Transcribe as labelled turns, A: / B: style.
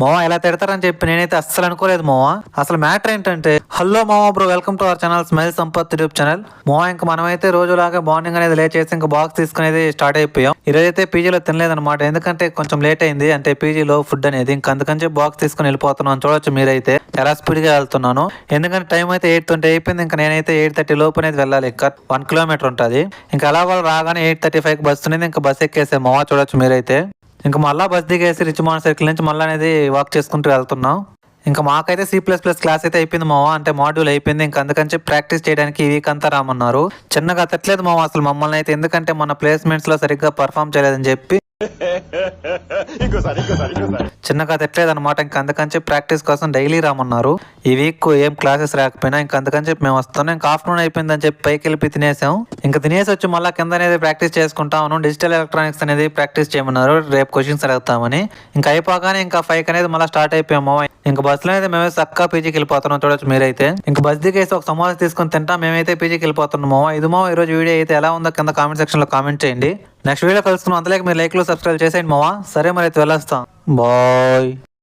A: మావా ఎలా తిడతారని చెప్పి నేనైతే అస్సలు అనుకోలేదు మావా. అసలు మ్యాటర్ ఏంటంటే హలో మావా bro welcome to our channel smile Sampath YouTube channel. మావా ఇంకా మనమైతే రోజులాగా మార్నింగ్ అనేది లేచేసి ఇంకా బాక్స్ తీసుకునేది స్టార్ట్ అయిపోయాం. ఈరోజు అయితే పీజీలో తినలేదన్నమాట. ఎందుకంటే కొంచెం లేట్ అయింది. అంటే పీజీలో ఫుడ్ అనేది ఇంకా అందుకని చెప్పి బాక్స్ తీసుకుని వెళ్ళిపోతున్నాను చూడొచ్చు మీరైతే. చాలా స్పీడ్గా వెళ్తున్నాను. ఎందుకంటే టైం అయితే ఎయిట్ ట్వంటీ అయిపోయింది. ఇంకా నేనైతే ఎయిట్ థర్టీ లోపు అనేది వెళ్ళాలి. ఇంకా వన్ కిలోమీటర్ ఉంటుంది. ఇంకా అలా వాళ్ళు రాగానే ఎయిట్ థర్టీ ఫైవ్ బస్ ఉంది ఇంకా బస్ ఎక్కేసే మావా చూడొచ్చు మీరైతే. ఇంకా మళ్ళా బస్ దిగేసి రిచ్ మాన్ సర్కిల్ నుంచి మళ్ళీ అనేది వాక్ చేసుకుంటూ వెళ్తున్నాం. ఇంకా మాకైతే సి ప్లస్ ప్లస్ క్లాస్ అయితే అయిపోయింది మావా. అంటే మాడ్యూల్ అయిపోయింది. ఇంకా అందుకని ప్రాక్టీస్ చేయడానికి ఈ వీక్ అంతా రామన్నారు చిన్నగా తట్టలేదు మావా అసలు మమ్మల్ని అయితే. ఎందుకంటే మన ప్లేస్మెంట్స్లో సరిగ్గా పర్ఫామ్ చేయలేదని చెప్పి.
B: ఇంకోసారి ఇంకోసారి ఇంకోసారి.
A: చిన్నగా తిట్టలేదు ఇంకా అందుకని చెప్పి ప్రాక్టీస్ కోసం డైలీ రామన్నారు ఈ వీక్ ఏం క్లాసెస్ రాకపోయినా ఇంక అందుకని చెప్పి మేము వస్తాం. ఇంకా ఆఫ్టర్నూన్ అయిపోయిందని చెప్పి పైకి వెళ్ళి తినేసాం. ఇంకా తినేసి వచ్చి మళ్ళీ కింద అనేది ప్రాక్టీస్ చేసుకుంటాను డిజిటల్ ఎలక్ట్రానిక్స్ అనేది ప్రాక్టీస్ చేయమన్నారు. రేపు క్వశ్చన్స్ అడుగుతామని. ఇంకా అయిపోగానే ఇంకా ఫైవ్ అనేది మళ్ళీ స్టార్ట్ అయిపోయాము. ఇంకా బస్సులో అయితే మేమే చక్కా పీజీకి వెళ్ళిపోతున్నాం చూడొచ్చు మీరైతే. ఇంకా బస్ దిగేసి ఒక సమోసా తీసుకొని తింటా. మేమైతే పీజీకి వెళ్ళిపోతున్నాము. ఇది మా ఈ రోజు వీడియో అయితే ఎలా ఉందో కింద కామెంట్ సెక్షన్లో కామెంట్ చేయండి. నెక్స్ట్ వీడియో కలుసుకున్నాం అంతలేక మీరు లైక్లో సబ్స్క్రైబ్ చేసేయండి మావా. సరే మరి అయితే వెళ్ళొస్తాం. బాయ్